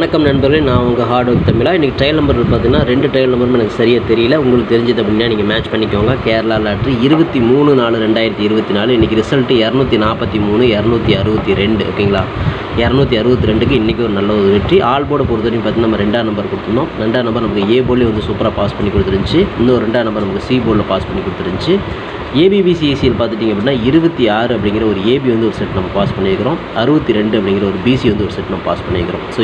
வணக்கம் நண்பர்களே நான் உங்கள் ஹார்ட் ஒர்க் தமிழா. இன்றைக்கி ட்ரையல் நம்பர் பார்த்தீங்கன்னா ரெண்டு ட்ரையல் நம்பரும் எனக்கு சரியாக தெரியல. உங்களுக்கு தெரிஞ்சது அப்படின்னா நீங்கள் மேட்ச் பண்ணிக்கோங்க. கேரளா லாட்ரி இருபத்தி மூணு நாலு ரெண்டாயிரத்தி இருபத்தி நாலு. இன்றைக்கி ரிசல்ட்டு இரநூத்தி நாற்பத்தி மூணு இரநூத்தி அறுபத்தி ரெண்டு ஓகேங்களா? இரநூத்தி அறுபத்தி ரெண்டுக்கு இன்றைக்கி ஒரு நல்ல ஒரு வெற்றி. ஆல் போர்டு பொறுத்த வரைக்கும் பார்த்தீங்கன்னா நம்ம ரெண்டாம் நம்பர் கொடுத்துருந்தோம். ரெண்டாம் நம்பர் நமக்கு ஏ போர்ட்லேயும் வந்து சூப்பராக பாஸ் பண்ணி கொடுத்துருந்துச்சு. இன்னும் ரெண்டாம் நம்பர் நமக்கு சி போர்டில் பாஸ் பண்ணி கொடுத்துருந்துச்சு. ஏபிபிசிஎஸ்சியில் பார்த்துட்டிங்க அப்படின்னா இருபத்தி ஆறு அப்படிங்கிற ஒரு ஏபி வந்து ஒரு செட் நம்ம பாஸ் பண்ணியிருக்கிறோம். அறுபத்தி ரெண்டு அப்படிங்கிற ஒரு பிசி வந்து ஒரு செட் நம்ம பாஸ் பண்ணியிருக்கிறோம். ஸோ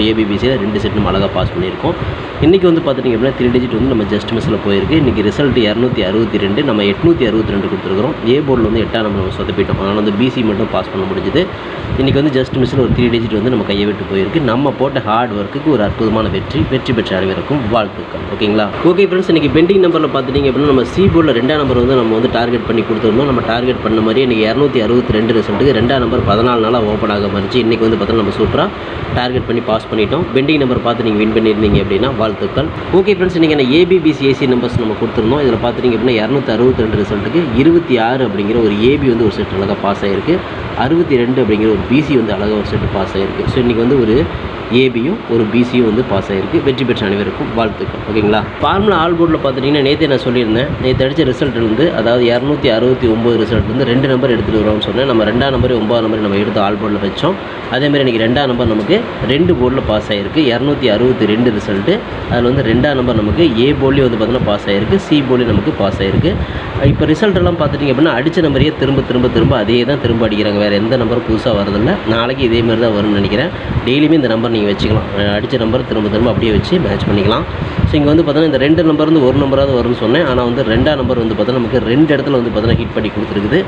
ரெண்டு செட் நம்ம அழகாக பாஸ் பண்ணியிருக்கோம். இன்றைக்கி வந்து பார்த்துட்டிங்க அப்படின்னா த்ரீ டிஜிட் வந்து நம்ம ஜஸ்ட் மிஸ்ஸில் போயிருக்கு. இன்றைக்கி ரிசல்ட் இரநூத்தி அறுபத்தி ரெண்டு நம்ம எட்நூற்றி அறுபத்தி ரெண்டு கொடுத்துருக்குறோம். ஏ போர்டில் வந்து எட்டாம் நம்பர் நம்ம சொதப்பிட்டோம். அதனால் வந்து பிசி மட்டும் பாஸ் பண்ண முடிஞ்சுது. இன்றைக்கி வந்து ஜஸ்ட் மிஸ்ஸில் ஒரு த்ரீ டிஜிட் வந்து நம்ம கையை விட்டு போயிருக்கு. நம்ம போட்ட ஹார்ட் ஒர்க்குக்கு ஒரு அற்புதமான வெற்றி வெற்றி பெற்ற அனைவருக்கும் வாழ்த்துக்கள். ஓகேங்களா ஓகே ஃப்ரெண்ட்ஸ் இன்றைக்கி பெண்டிங் நம்பரில் பார்த்துட்டிங்க அப்படின்னா நம்ம சி போர்டில் ரெண்டாம் நம்பர் வந்து நம்ம வந்து டார்கெட் பண்ணி கொடுத்துருந்தோம். நம்ம டார்கெட் பண்ண மாதிரி இன்றைக்கி இரநூத்தி அறுபத்தி ரெண்டு ரிசல்ட்டுக்கு ரெண்டாம் நம்பர் பதினாலு நாளாக ஓப்பன் ஆக மாதிரிச்சு இன்றைக்கி வந்து பார்த்தீங்கன்னா நம்ம சூப்பராக டார்கெட் பண்ணி பாஸ் பண்ணிட்டோம். பெண்டிங் நம்பர் பார்த்து நீங்கள் வின் பண்ணியிருந்தீங்க அப்படின்னா வாழ்த்துக்கள். ஓகே ஃப்ரெண்ட்ஸ் இன்றைக்கி என்ன ஏபிபிசிஏசி நம்பர்ஸ் நம்ம கொடுத்துருந்தோம். இதில் பார்த்துட்டிங்க அப்படின்னா இரநூத்தி அறுபத்தி ரெண்டு ரிசல்ட்டுக்கு இருபத்தி ஆறு அப்படிங்கிற ஒரு ஏபி வந்து ஒரு செட் அழகாக பாஸ் ஆகிருக்கு அறுபத்தி ரெண்டு அப்படிங்கிற ஒரு பிசி வந்து அழகாக ஒரு செட்டு பாஸ் ஆகிருக்கு ஸோ இன்றைக்கி வந்து ஒரு ஏபியும் ஒரு பிசியும் வந்து பாஸ் ஆகிருக்கு வெற்றி பெற்ற அனைவருக்கும் வாழ்த்துக்கள். ஓகேங்களா ஃபார்முலா ஆல் போர்டில் பார்த்துட்டிங்கன்னா நேற்று நான் சொல்லியிருந்தேன். நேற்று அடித்த ரிசல்ட் வந்து அதாவது இரநூத்தி அறுபத்தி ஒம்பது ரிசல்ட் வந்து ரெண்டு நம்பர் எடுத்துகிட்டு வரோம்னு சொன்னேன். நம்ம ரெண்டாம் நம்பர் ஒம்பது நம்பர் நம்ம எடுத்து ஆல் போர்டில் வச்சோம். அதேமாதிரி இன்றைக்கி ரெண்டாம் நம்பர் நமக்கு ரெண்டு போர்டில் பாஸ் ஆகிருக்கு இரநூத்தி அறுபத்தி ரெண்டு ரிசல்ட்டு அதில் வந்து ரெண்டாம் நம்பர் நமக்கு ஏ போர்ட்லேயும் வந்து பார்த்தீங்கன்னா பாஸ் ஆகிருக்கு சி போர்ட்லேயும் நமக்கு பாஸ் ஆகிருக்கு இப்போ ரிசல்ட் எல்லாம் பார்த்துட்டிங்க அப்படின்னா அடித்த நம்பரையே திரும்ப திரும்ப திரும்ப அதே தான் திரும்ப அடிக்கிறாங்க. வேறு எந்த நம்பரும் புதுசாக வரதில்லை நாளைக்கு இதே மாதிரி தான் வரும்னு நினைக்கிறேன். டெய்லியுமே இந்த நம்பர் நீங்கள் வச்சுக்கலாம். அடித்த நம்பர் திரும்ப திரும்ப அப்படியே வச்சு மேட்ச் பண்ணிக்கலாம். ஸோ இங்கே வந்து பார்த்தீங்கன்னா இந்த ரெண்டு நம்பர் வந்து ஒரு நம்பராவது வரும்னு சொன்னேன். ஆனால் வந்து ரெண்டாம் நம்பர் வந்து பார்த்தீங்கன்னா நமக்கு ரெண்டு இடத்துல வந்து பார்த்தீங்கன்னா ஹிட் பண்ணி கொடுத்துருக்குது.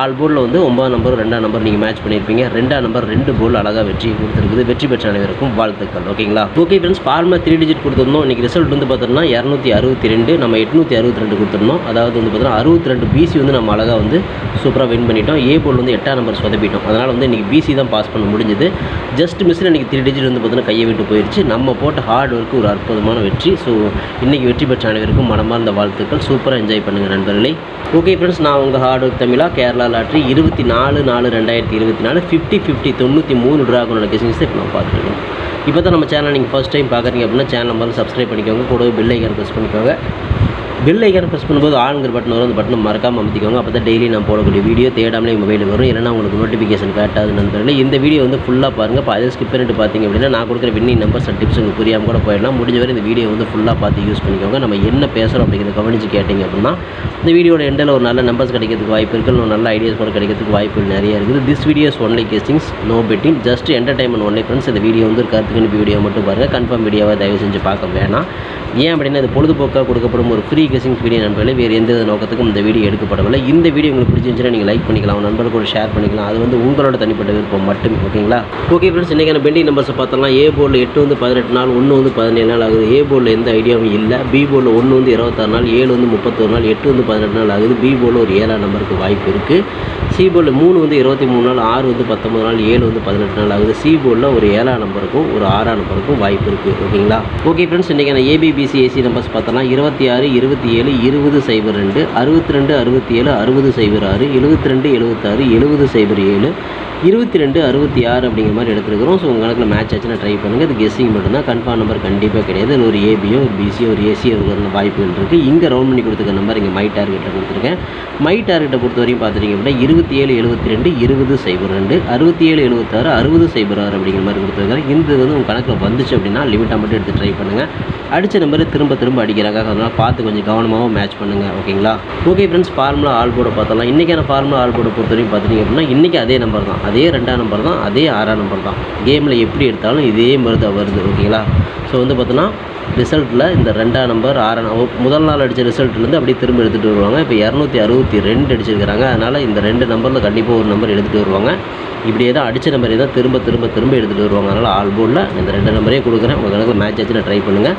ஆல் போர்டில் வந்து ஒன்பதாம் நம்பர் ரெண்டாம் நம்பர் நீங்கள் மேட்ச் பண்ணியிருப்பீங்க. ரெண்டாம் நம்பர் ரெண்டு போல் அழகாக வெற்றி கொடுத்துருக்குது. வெற்றி பெற்ற அனைவருக்கும் வாழ்த்துக்கள். ஓகேங்களா? Okay friends formula three digit கொடுத்துருந்தோம். இன்றைக்கி ரிசல்ட் வந்து பார்த்தோம்னா இரநூத்தி அறுபத்தி ரெண்டு. நம்ம எட்நூற்றி அறுபத்தி ரெண்டு கொடுத்துருந்தோம். அதாவது வந்து பார்த்தீங்கன்னா அறுபத்தி ரெண்டு பிசி வந்து நம்ம அழகாக வந்து சூப்பராக வின் பண்ணிட்டோம். ஏ போல் வந்து எட்டாம் நம்பர் சொதப்பிட்டோம். அதனால் வந்து இன்றைக்கி பிசி தான் பாஸ் பண்ண முடிஞ்சது. ஜஸ்ட் மிஸ்ஸில் இன்றைக்கி த்ரீ டிஜிட் வந்து பார்த்தீங்கன்னா கையை விட்டு போயிடுச்சு நம்ம போட்ட ஹார்ட் ஒர்க்கு ஒரு அற்புதமான வெற்றி. ஸோ இன்றைக்கி வெற்றி பெற்ற அனைவருக்கும் மனமார்ந்த வாழ்த்துக்கள். சூப்பராக என்ஜாய் பண்ணுங்கள் நண்பர்களே. ஓகே ஃப்ரெண்ட்ஸ் நான் உங்கள் ஹார்ட் ஒர்க் தமிழா கேரளா லாட்ரி இருபத்தி நாலு நாலு ரெண்டாயிரத்தி இருபத்தி நாலு ஃபிஃப்டி ஃபிஃப்டி தொண்ணூற்றி மூணு ட்ராகனோட கெசிங்ஸை இப்போ நான் பார்த்துருக்கோம். இப்போ தான் நம்ம சேனல் நீங்கள் ஃபஸ்ட் டைம் பார்க்குறீங்க அப்படின்னா சேனல் முதல்ல சப்ஸ்கிரைப் பண்ணிக்கோங்க. கூடவே பெல் ஐக்கான் ப்ரெஸ் பண்ணிக்கோங்க. பெல் ஐக்கான் ப்ரெஸ் பண்ணும்போது ஆளுங்கிற பட்டன் வரும். அந்த பட்டனை மறக்காமல் அமைத்திக்கோங்க. அப்போ தான் டெய்லி நான் போடக்கூடிய வீடியோ தேடாமலே மொபைலுக்கு வரும். இல்லைனா உங்களுக்கு நோட்டிஃபிகேஷன் காட்டாது நண்பர்களே. இந்த வீடியோ வந்து ஃபுல்லாக பாருங்கள் இப்போ அதை ஸ்கிப் பண்ணிட்டு பார்த்தீங்க அப்படின்னா நான் கொடுக்குற வின்னிங் நம்பர்ஸ் அண்ட் டிப்ஸ் உங்களுக்கு புரியாமல் கூட போயிடலாம். முடிஞ்ச வரை இந்த வீடியோ வந்து ஃபுல்லாக பார்த்து யூஸ் பண்ணிக்கோங்க. நம்ம என்ன பேசுகிறோம் அப்படிங்கிறத கவனித்து கேட்டிங்க அப்படின்னா இந்த வீடியோட எண்டில் ஒரு நல்ல நம்பர்ஸ் கிடைக்கிறதுக்கு வாய்ப்பு இருக்குது ஒரு நல்ல ஐடியாஸ் கூட கிடைக்கிறதுக்கு வாய்ப்புகள் நிறைய இருக்குது. This videos only guessings no betting just entertainment only friends இந்த வீடியோ வந்து கருத்துக்கு வீடியோ மட்டும் பாருங்கள் கன்ஃபார்ம் வீடியோவை தயவு செஞ்சு பார்க்க வேணாம். ஏன் அப்படின்னா இது பொழுதுபோக்காக கொடுக்கப்படும் ஒரு ஃப்ரீ கெசிங்ஸ் வீடியோ நண்பர்களே. வேறு எந்த நோக்கத்துக்கும் இந்த வீடியோ எடுக்கப்படவில்லை. இந்த வீடியோ உங்களுக்கு பிடிச்சிருந்துச்சுன்னா நீங்கள் லைக் பண்ணிக்கலாம். உங்கள் நண்பர்கள் கூட ஷேர் பண்ணிக்கலாம். அது வந்து உங்களோட தனிப்பட்ட விருப்பம் மட்டுமே ஓகேங்களா? ஓகே ஃப்ரெண்ட்ஸ் இன்றைக்கான பெண்டிங் நம்பர்ஸை பார்த்தலாம் ஏ போர்டில் எட்டு வந்து பதினெட்டு நாள் ஒன்று வந்து பதினேழு நாள் ஆகுது. ஏ போர்டில் எந்த ஐடியாவும் இல்லை. பி போர்டில் ஒன்று வந்து இருபத்தாறு நாள் ஏழு வந்து முப்பத்தொரு நாள் எட்டு வந்து பதினெட்டு நாள் ஆகுது. பி போர்டில் ஒரு ஏழாம் நம்பருக்கு வாய்ப்பு இருக்குது சி போர்டில் மூணு வந்து இருபத்தி மூணு நாள் ஆறு வந்து பத்தொம்பது நாள் ஏழு வந்து பதினெட்டு நாள் ஆகுது. சி போர்டில் ஒரு ஏழாம் நம்பருக்கும் ஒரு ஆறாம் நம்பருக்கும் வாய்ப்பு இருக்குது ஓகேங்களா? ஓகே ஃப்ரெண்ட்ஸ் இன்றைக்கான ஏபிபிசி ஏசி நம்பர்ஸ் பார்த்தோம்னா இருபத்தி ஆறு இருபத்தி ஏழு இருபது சைபர் ரெண்டு அறுபத்தி ரெண்டு அறுபத்தி ஏழு அறுபது சைபர் ஆறு எழுபத்தி ரெண்டு எழுபத்தாறு எழுபது சைபர் ஏழு இருபத்தி ரெண்டு அறுபத்தி ஆறு அப்படிங்கிற மாதிரி எடுத்துருக்கிறோம். ஸோ உங்கள் கணக்கில் மேட்ச் ஆச்சுன்னா ட்ரை பண்ணுங்கள் இது கெஸ்ஸிங் மட்டும்தான். கன்ஃபார்ம் நம்பர் கண்டிப்பாக கிடையாது. ஒரு ஏபியோ ஒரு பிசியோ ஒரு ஏசியோ இருக்கிற வாய்ப்புகள் இருக்குது இங்கே ரவுண்ட் பண்ணி கொடுத்துருக்க நம்பர் இங்கே மை டார்கெட்டில் கொடுத்துருக்கேன். மை டார்கெட்டை பொறுத்த வரைக்கும் பார்த்துட்டிங்க அப்படின்னா இருபத்தி ஏழு எழுபத்தி ரெண்டு இருபது சைபர் ரெண்டு அறுபத்தி ஏழு எழுபத்தாறு அறுபது சைபர் ஆறு அப்படிங்கிற மாதிரி கொடுத்துருக்காங்க இந்த வந்து உங்கள் கணக்கில் வந்துச்சு அப்படின்னா லிமிட்டாக மட்டும் எடுத்து ட்ரை பண்ணுங்கள் அடித்த நம்பர் திரும்ப திரும்ப அடிக்கிறாங்க. அதனால் பார்த்து கொஞ்சம் கவனமாகவும் மேட்ச் பண்ணுங்கள் ஓகேங்களா ஓகே ஃப்ரெண்ட்ஸ் ஃபார்முலா ஆல் போர்டை பார்த்தலாம் இன்றைக்கான ஃபார்முலா ஆல் போர்டை பொறுத்தவரைக்கும் பார்த்துட்டிங்க அப்படின்னா இன்றைக்கி அதே நம்பர் தான். அதே ரெண்டாம் நம்பர் தான் அதே ஆறாம் நம்பர் தான். கேமில் எப்படி எடுத்தாலும் இதே மாதிரி தான் வருது ஓகேங்களா ஸோ வந்து பார்த்தோன்னா ரிசல்ட்டில் இந்த ரெண்டாம் நம்பர் ஆறாம் முதல் நாள் அடித்த ரிசல்ட்லேருந்து அப்படியே திரும்ப எடுத்துகிட்டு வருவாங்க. இப்போ இரநூத்தி அறுபத்தி ரெண்டு அடிச்சிருக்கிறாங்க. அதனால் இந்த ரெண்டு நம்பரில் கண்டிப்பாக ஒரு நம்பர் எடுத்துகிட்டு வருவாங்க. இப்படியே தான் அடித்த நம்பரே தான் திரும்ப திரும்ப திரும்ப எடுத்துகிட்டு வருவாங்க. அதனால் ஆல் போர்டில் இந்த ரெண்டு நம்பரே கொடுக்குறேன். உங்கள் கணக்கில் மேட்ச் ஆச்சுன்னா ட்ரை பண்ணுங்கள்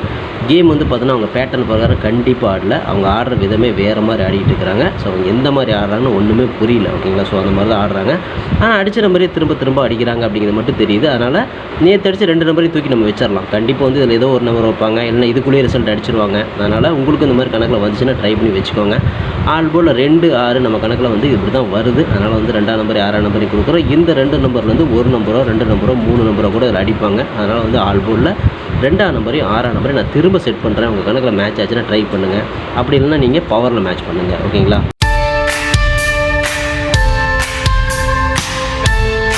கேம் வந்து பார்த்தோன்னா அவங்க பேட்டர்ன் பிரகாரம் கண்டிப்பாக ஆடல. அவங்க ஆடுற விதமே வேறு மாதிரி ஆடிட்டு இருக்கிறாங்க. ஸோ அவங்க எந்த மாதிரி ஆடுறாங்கன்னு ஒன்றுமே புரியல. ஓகேங்களா? ஸோ அந்த மாதிரி தான் ஆடுறாங்க. ஆனால் அடித்த நம்பரே திரும்ப திரும்ப அடிக்கிறாங்க அப்படிங்கிறது மட்டும் தெரியுது. அதனால் நேற்று அடித்து ரெண்டு நம்பரையும் தூக்கி நம்ம வச்சிடலாம். கண்டிப்பாக வந்து இதில் ஏதோ ஒரு நம்பர் வைப்பாங்க. என்ன இதுக்குள்ளேயே ரிசல்ட் அடிச்சிருவாங்க. அதனால் உங்களுக்கு இந்த மாதிரி கணக்கில் வந்துச்சுன்னா ட்ரை பண்ணி வச்சுக்கோங்க. ஆல் போல் ரெண்டு ஆறு நம்ம கணக்கில் வந்து இப்படி தான் வருது. அதனால் வந்து ரெண்டாம் நம்பர் ஆறாம் நம்பரையும் கொடுக்குறோம். இந்த ரெண்டு நம்பர்லேருந்து ஒரு நம்பரோ ரெண்டு நம்பரோ மூணு நம்பரோ கூட இதில் அடிப்பாங்க. அதனால் வந்து ஆல் போலில் ரெண்டாம் நம்பரையும் ஆறாம் நம்பரையும் நான் திரும்ப செட் பண்ணுறேன் உங்கள் கணக்கில் மேட்ச் ஆச்சுன்னா ட்ரை பண்ணுங்கள் அப்படி இல்லைன்னா நீங்கள் பவரில் மேட்ச் பண்ணுங்கள் ஓகேங்களா?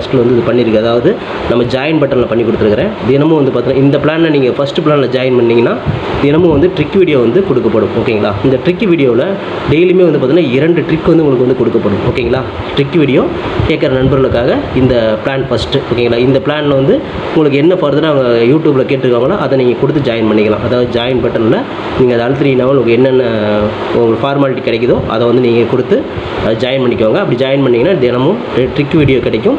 ஃபஸ்ட்டில் வந்து இது பண்ணியிருக்கு அதாவது நம்ம ஜாயின் பட்டனில் பண்ணி கொடுத்துருக்குறேன். தினமும் வந்து பார்த்தீங்கன்னா இந்த பிளானில் நீங்கள் ஃபஸ்ட்டு பிளானில் ஜாயின் பண்ணிங்கன்னா தினமும் வந்து ட்ரிக் வீடியோ வந்து கொடுக்கப்படும். ஓகேங்களா இந்த ட்ரிக் வீடியோவில் டெய்லியுமே வந்து பார்த்தீங்கன்னா இரண்டு ட்ரிக் வந்து உங்களுக்கு வந்து கொடுக்கப்படும். ஓகேங்களா ட்ரிக் வீடியோ கேட்குற நண்பர்களுக்காக இந்த பிளான் ஃபஸ்ட்டு ஓகேங்களா இந்த பிளானில் வந்து உங்களுக்கு என்ன ஃபர்தராக அவங்க யூடியூப்பில் கேட்டிருக்காங்களோ அதை நீங்கள் கொடுத்து ஜாயின் பண்ணிக்கலாம். அதாவது ஜாயின் பட்டனில் நீங்கள் அதை அழுத்தினீங்கன்னா உங்களுக்கு என்னென்ன உங்களுக்கு ஃபார்மாலிட்டி கிடைக்குதோ அதை வந்து நீங்கள் கொடுத்து ஜாயின் பண்ணிக்கோங்க. அப்படி ஜாயின் பண்ணிங்கன்னா தினமும் ட்ரிக் வீடியோ கிடைக்கும்.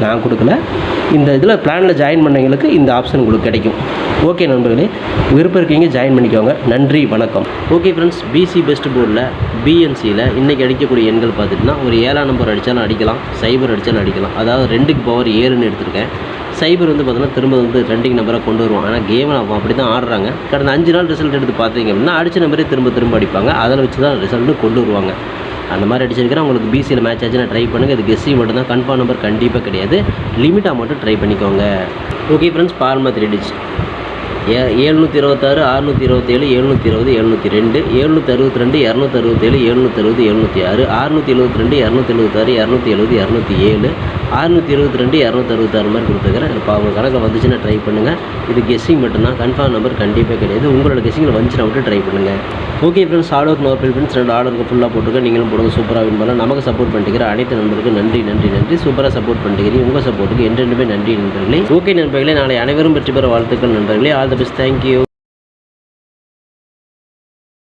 நான் கொடுக்கல. இந்த இதில் பிளானில் ஜாயின் பண்ணவங்களுக்கு இந்த ஆப்ஷன் உங்களுக்கு கிடைக்கும். ஓகே நண்பர்களே விருப்பம் இருக்கீங்க ஜாயின் பண்ணிக்கோங்க. நன்றி வணக்கம். ஓகே ஃப்ரெண்ட்ஸ் பிசி பெஸ்ட் போர்டில் பிஎன்சியில் இன்றைக்கி அடிக்கக்கூடிய எண்கள் பார்த்துட்டுனா ஒரு ஏழாம் நம்பர் அடித்தாலும் அடிக்கலாம் சைபர் அடித்தாலும் அடிக்கலாம். அதாவது ரெண்டுக்கு பவர் ஏழுன்னு எடுத்திருக்கேன். சைபர் வந்து பார்த்தீங்கன்னா திரும்ப வந்து ரெண்டிங் நம்பராக கொண்டு வருவோம். ஆனால் கேம் அப்படி தான் ஆடுறாங்க. கடந்த அஞ்சு நாள் ரிசல்ட் எடுத்து பார்த்தீங்க அப்படின்னா அடித்த நம்பரே திரும்ப திரும்ப அடிப்பாங்க. அதில் வச்சு தான் ரிசல்ட்டு கொண்டு வருவாங்க. அந்த மாதிரி அடிச்சிருக்கிறேன். உங்களுக்கு பிசியில் மேட்ச் ஆச்சுன்னா ட்ரை பண்ணுங்கள் இது கெஸ்ஸி மட்டும் தான் கன்ஃபார்ம் நம்பர் கண்டிப்பாக கிடையாது லிமிட்டாக மட்டும் ட்ரை பண்ணிக்கோங்க. Okay friends formula three digit ஏ ஏழ்நூற்றி இருபத்தாறு அறுநூற்றி இருபத்தேழு எழுநூற்றி இருபது எழுநூற்றி ரெண்டு எழுநூற்றி அறுபத்தி ரெண்டு இரநூத்தி அறுபத்தேழு எழுநூற்றி அறுபது எழுநூற்றி ஆறு அறுநூற்றி எழுபத்தி ரெண்டு இரநூத்தி எழுபத்தாறு இரநூத்தி எழுபது இரநூத்தி ஏழு அறுநூற்றி இருபத்தி ரெண்டு இரநூத்தி அறுபத்தாறு மாதிரி கொடுத்துருக்குறேன் இப்போ அவங்க கணக்கில் வந்துச்சுன்னா ட்ரை பண்ணுங்கள் இது கெஸ்ஸிங் மட்டும்தான். கன்ஃபார்ம் நம்பர் கண்டிப்பாக கிடையாது. உங்களோட கெஸ்ஸிங்கில் வந்துச்சுன்னா மட்டும் ட்ரை பண்ணுங்கள் ஓகே ஃப்ரெண்ட்ஸ் ஆர்டர் ஒர்க் நோர் ஃப்ரெண்ட்ஸ் ரெண்டு ஆர்டருக்கு ஃபுல்லாக போட்டுருக்கேன். நீங்களும் போடுங்க. சூப்பராக வின் பண்ணலாம். நமக்கு சப்போர்ட் பண்ணிக்கிற அனைத்து நண்பருக்கும் நன்றி நன்றி நன்றி. சூப்பராக சப்போர்ட் பண்ணிக்கிறீங்க. உங்கள் சப்போர்ட்டுக்கு என்றென்றுமே நன்றி நண்பர்களே. ஓகே நண்பர்களே நாளை அனைவரும் வெற்றி பெற வாழ்த்துக்கள் நண்பர்களே. All the best. Thank you.